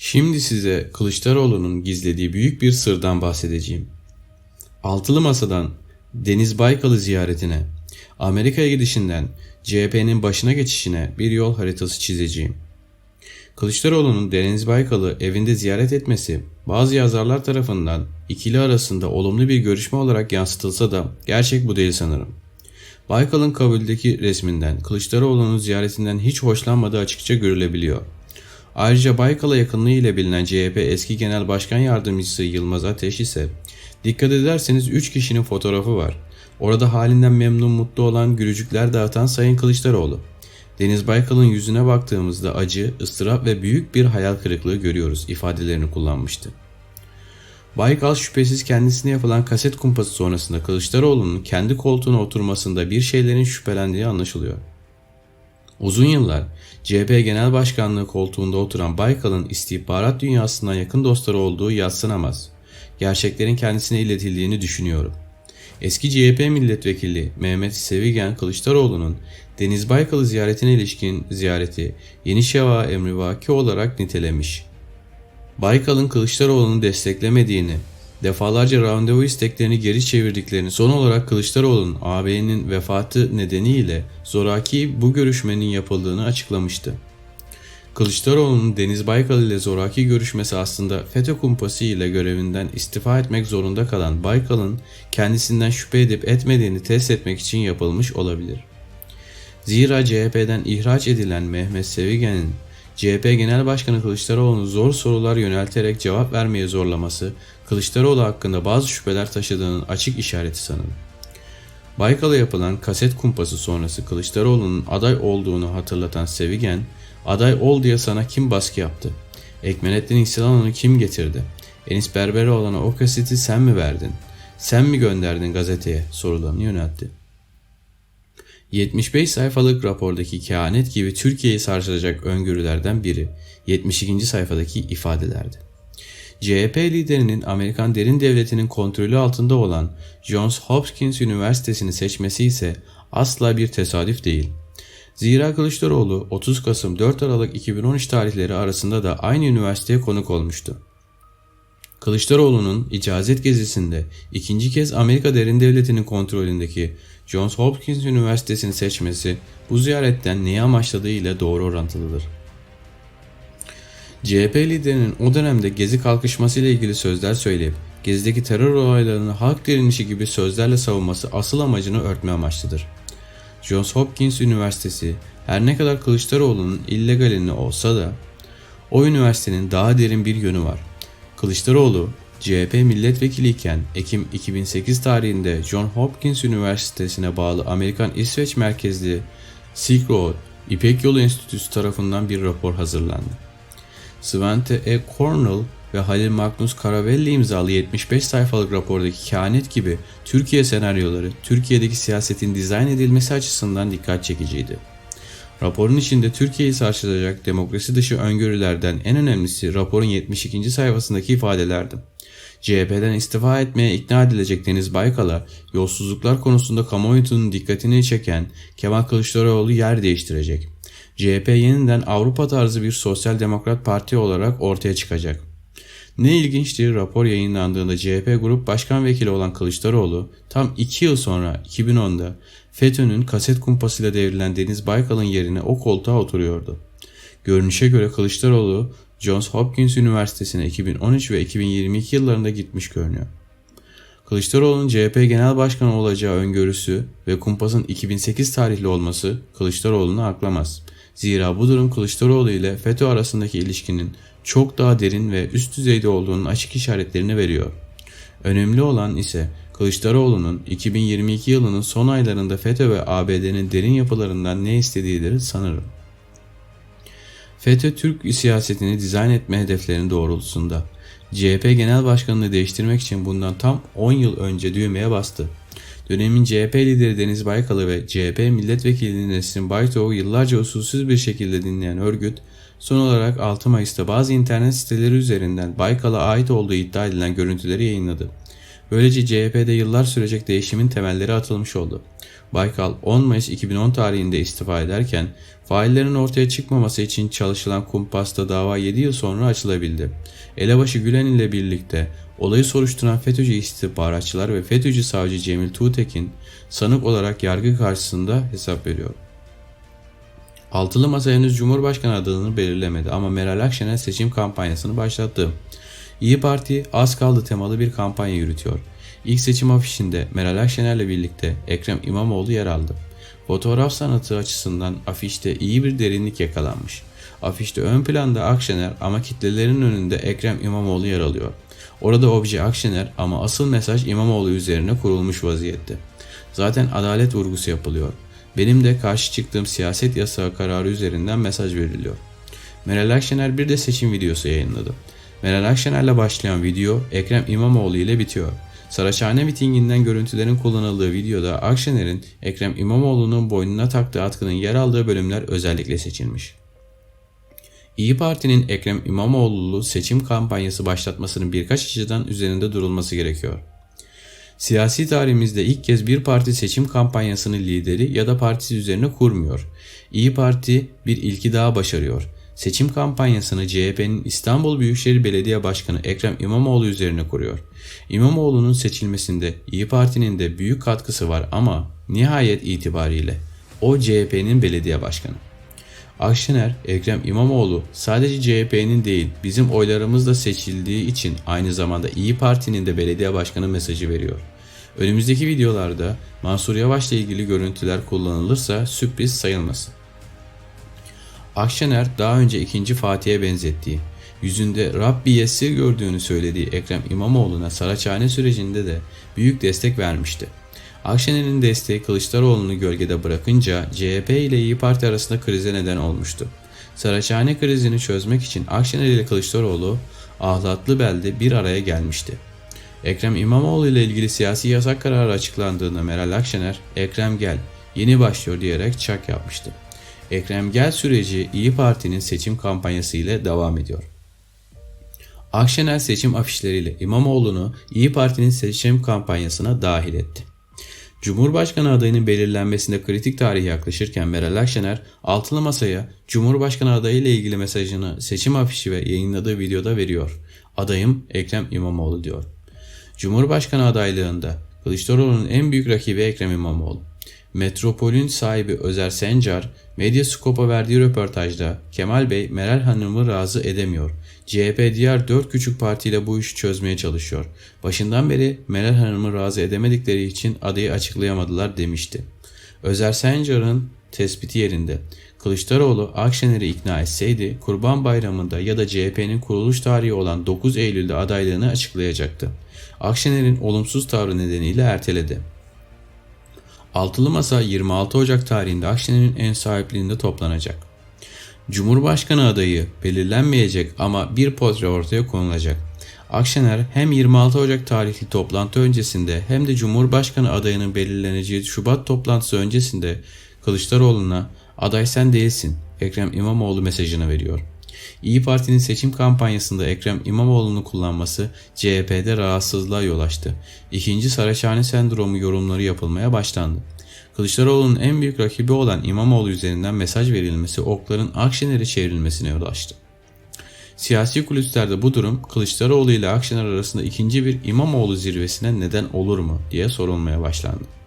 Şimdi size Kılıçdaroğlu'nun gizlediği büyük bir sırdan bahsedeceğim. Altılı Masa'dan Deniz Baykal'ı ziyaretine, Amerika'ya gidişinden CHP'nin başına geçişine bir yol haritası çizeceğim. Kılıçdaroğlu'nun Deniz Baykal'ı evinde ziyaret etmesi bazı yazarlar tarafından ikili arasında olumlu bir görüşme olarak yansıtılsa da gerçek bu değil sanırım. Baykal'ın kabuldeki resminden Kılıçdaroğlu'nun ziyaretinden hiç hoşlanmadığı açıkça görülebiliyor. Ayrıca Baykal'a yakınlığı ile bilinen CHP eski genel başkan yardımcısı Yılmaz Ateş ise dikkat ederseniz 3 kişinin fotoğrafı var. Orada halinden memnun mutlu olan gülücükler dağıtan Sayın Kılıçdaroğlu. Deniz Baykal'ın yüzüne baktığımızda acı, ıstırap ve büyük bir hayal kırıklığı görüyoruz ifadelerini kullanmıştı. Baykal şüphesiz kendisine yapılan kaset kumpası sonrasında Kılıçdaroğlu'nun kendi koltuğuna oturmasında bir şeylerin şüphelendiği anlaşılıyor. Uzun yıllar CHP Genel Başkanlığı koltuğunda oturan Baykal'ın istihbarat dünyasından yakın dostları olduğu yatsınamaz. Gerçeklerin kendisine iletildiğini düşünüyorum. Eski CHP milletvekili Mehmet Sevigen Kılıçdaroğlu'nun Deniz Baykal'ı ziyaretine ilişkin ziyareti yeni şeva emrivaki olarak nitelemiş. Baykal'ın Kılıçdaroğlu'nu desteklemediğini, defalarca randevu isteklerini geri çevirdiklerini son olarak Kılıçdaroğlu'nun ağabeyinin vefatı nedeniyle zoraki bu görüşmenin yapıldığını açıklamıştı. Kılıçdaroğlu'nun Deniz Baykal ile zoraki görüşmesi aslında FETÖ kumpası ile görevinden istifa etmek zorunda kalan Baykal'ın kendisinden şüphe edip etmediğini test etmek için yapılmış olabilir. Zira CHP'den ihraç edilen Mehmet Sevigen'in CHP Genel Başkanı Kılıçdaroğlu'nu zor sorular yönelterek cevap vermeye zorlaması Kılıçdaroğlu hakkında bazı şüpheler taşıdığının açık işareti sanırım. Baykal'a yapılan kaset kumpası sonrası Kılıçdaroğlu'nun aday olduğunu hatırlatan Sevigen, aday ol diye sana kim baskı yaptı? Ekmenettin İhsanoğlu'nu kim getirdi? Enis Berberoğlu'na o kaseti sen mi verdin? Sen mi gönderdin gazeteye sorularını yöneltti. 75 sayfalık rapordaki kehanet gibi Türkiye'yi sarsacak öngörülerden biri 72. sayfadaki ifadelerdi. CHP liderinin Amerikan derin devletinin kontrolü altında olan Johns Hopkins Üniversitesi'ni seçmesi ise asla bir tesadüf değil. Zira Kılıçdaroğlu 30 Kasım 4 Aralık 2013 tarihleri arasında da aynı üniversiteye konuk olmuştu. Kılıçdaroğlu'nun icazet gezisinde ikinci kez Amerika derin devletinin kontrolündeki Johns Hopkins Üniversitesi'ni seçmesi bu ziyaretten neyi amaçladığı ile doğru orantılıdır. CHP liderinin o dönemde gezi kalkışması ile ilgili sözler söyleyip gezideki terör olaylarını halk direnişi gibi sözlerle savunması asıl amacını örtme amaçlıdır. Johns Hopkins Üniversitesi her ne kadar Kılıçdaroğlu'nun illegalini olsa da o üniversitenin daha derin bir yönü var. Kılıçdaroğlu CHP milletvekiliyken Ekim 2008 tarihinde John Hopkins Üniversitesi'ne bağlı Amerikan İsveç merkezli Silk Road İpek Yolu Enstitüsü tarafından bir rapor hazırlandı. Svante E. Cornell ve Halil Magnus Karavelli imzalı 75 sayfalık rapordaki kehanet gibi Türkiye senaryoları Türkiye'deki siyasetin dizayn edilmesi açısından dikkat çekiciydi. Raporun içinde Türkiye'yi sarsılacak demokrasi dışı öngörülerden en önemlisi raporun 72. sayfasındaki ifadelerdi. CHP'den istifa etmeye ikna edilecek Deniz Baykal'a yolsuzluklar konusunda kamuoyunun dikkatini çeken Kemal Kılıçdaroğlu yer değiştirecek. CHP yeniden Avrupa tarzı bir sosyal demokrat parti olarak ortaya çıkacak. Ne ilginçtir rapor yayınlandığında CHP Grup Başkan Vekili olan Kılıçdaroğlu tam 2 yıl sonra 2010'da FETÖ'nün kaset kumpasıyla devrilen Deniz Baykal'ın yerine o koltuğa oturuyordu. Görünüşe göre Kılıçdaroğlu Johns Hopkins Üniversitesi'ne 2013 ve 2022 yıllarında gitmiş görünüyor. Kılıçdaroğlu'nun CHP Genel Başkanı olacağı öngörüsü ve kumpasın 2008 tarihli olması Kılıçdaroğlu'nu aklamaz. Zira bu durum Kılıçdaroğlu ile FETÖ arasındaki ilişkinin çok daha derin ve üst düzeyde olduğunun açık işaretlerini veriyor. Önemli olan ise Kılıçdaroğlu'nun 2022 yılının son aylarında FETÖ ve ABD'nin derin yapılarından ne istediğidir sanırım. FETÖ Türk siyasetini dizayn etme hedeflerinin doğrultusunda CHP Genel Başkanı'nı değiştirmek için bundan tam 10 yıl önce düğmeye bastı. Dönemin CHP lideri Deniz Baykal'ı ve CHP milletvekili Nesrin Baytoğ'u yıllarca usulsüz bir şekilde dinleyen örgüt, son olarak 6 Mayıs'ta bazı internet siteleri üzerinden Baykal'a ait olduğu iddia edilen görüntüleri yayınladı. Böylece CHP'de yıllar sürecek değişimin temelleri atılmış oldu. Baykal 10 Mayıs 2010 tarihinde istifa ederken faillerin ortaya çıkmaması için çalışılan kumpasta dava 7 yıl sonra açılabildi. Elebaşı Gülen ile birlikte olayı soruşturan FETÖ'cü istihbaratçılar ve FETÖ'cü savcı Cemil Tuğtekin sanık olarak yargı karşısında hesap veriyor. Altılı Masa henüz Cumhurbaşkanı adayını belirlemedi ama Meral Akşener seçim kampanyasını başlattı. İyi Parti az kaldı temalı bir kampanya yürütüyor. İlk seçim afişinde Meral Akşener'le birlikte Ekrem İmamoğlu yer aldı. Fotoğraf sanatı açısından afişte iyi bir derinlik yakalanmış. Afişte ön planda Akşener ama kitlelerin önünde Ekrem İmamoğlu yer alıyor. Orada obje Akşener ama asıl mesaj İmamoğlu üzerine kurulmuş vaziyette. Zaten adalet vurgusu yapılıyor. Benim de karşı çıktığım siyaset yasağı kararı üzerinden mesaj veriliyor. Meral Akşener bir de seçim videosu yayınladı. Meral Akşener'le başlayan video Ekrem İmamoğlu ile bitiyor. Saraçhane mitinginden görüntülerin kullanıldığı videoda Akşener'in Ekrem İmamoğlu'nun boynuna taktığı atkının yer aldığı bölümler özellikle seçilmiş. İyi Parti'nin Ekrem İmamoğlu'lu seçim kampanyası başlatmasının birkaç açıdan üzerinde durulması gerekiyor. Siyasi tarihimizde ilk kez bir parti seçim kampanyasının lideri ya da partisi üzerine kurmuyor. İyi Parti bir ilki daha başarıyor. Seçim kampanyasını CHP'nin İstanbul Büyükşehir Belediye Başkanı Ekrem İmamoğlu üzerine kuruyor. İmamoğlu'nun seçilmesinde İyi Parti'nin de büyük katkısı var ama nihayet itibariyle o CHP'nin belediye başkanı. Akşener, Ekrem İmamoğlu sadece CHP'nin değil bizim oylarımızla seçildiği için aynı zamanda İyi Parti'nin de belediye başkanı mesajı veriyor. Önümüzdeki videolarda Mansur Yavaş'la ilgili görüntüler kullanılırsa sürpriz sayılmasın. Akşener daha önce ikinci Fatih'e benzettiği, yüzünde Rabbi Yessir gördüğünü söylediği Ekrem İmamoğlu'na Saraçhane sürecinde de büyük destek vermişti. Akşener'in desteği Kılıçdaroğlu'nu gölgede bırakınca CHP ile İyi Parti arasında krize neden olmuştu. Saraçhane krizini çözmek için Akşener ile Kılıçdaroğlu ahlatlı belde bir araya gelmişti. Ekrem İmamoğlu ile ilgili siyasi yasak kararı açıklandığında Meral Akşener, Ekrem gel, yeni başlıyor diyerek çak yapmıştı. Ekrem Gel süreci İyi Parti'nin seçim kampanyası ile devam ediyor. Akşener seçim afişleriyle İmamoğlu'nu İyi Parti'nin seçim kampanyasına dahil etti. Cumhurbaşkanı adayının belirlenmesinde kritik tarih yaklaşırken Meral Akşener altılı masaya Cumhurbaşkanı adayı ile ilgili mesajını seçim afişi ve yayınladığı videoda veriyor. Adayım Ekrem İmamoğlu diyor. Cumhurbaşkanı adaylığında Kılıçdaroğlu'nun en büyük rakibi Ekrem İmamoğlu. Metropol'ün sahibi Özer Sencar, Medyascope'a verdiği röportajda Kemal Bey Meral Hanım'ı razı edemiyor. CHP diğer dört küçük partiyle bu işi çözmeye çalışıyor. Başından beri Meral Hanım'ı razı edemedikleri için adayı açıklayamadılar demişti. Özer Sencar'ın tespiti yerinde. Kılıçdaroğlu Akşener'i ikna etseydi Kurban Bayramı'nda ya da CHP'nin kuruluş tarihi olan 9 Eylül'de adaylığını açıklayacaktı. Akşener'in olumsuz tavrı nedeniyle erteledi. Altılı Masa 26 Ocak tarihinde Akşener'in en sahipliğinde toplanacak. Cumhurbaşkanı adayı belirlenmeyecek ama bir portre ortaya konulacak. Akşener hem 26 Ocak tarihli toplantı öncesinde hem de Cumhurbaşkanı adayının belirleneceği Şubat toplantısı öncesinde Kılıçdaroğlu'na aday sen değilsin Ekrem İmamoğlu mesajını veriyor. İyi Parti'nin seçim kampanyasında Ekrem İmamoğlu'nu kullanması CHP'de rahatsızlığa yol açtı. İkinci Saraçhane sendromu yorumları yapılmaya başlandı. Kılıçdaroğlu'nun en büyük rakibi olan İmamoğlu üzerinden mesaj verilmesi okların Akşener'e çevrilmesine yol açtı. Siyasi kulislerde bu durum Kılıçdaroğlu ile Akşener arasında ikinci bir İmamoğlu zirvesine neden olur mu diye sorulmaya başlandı.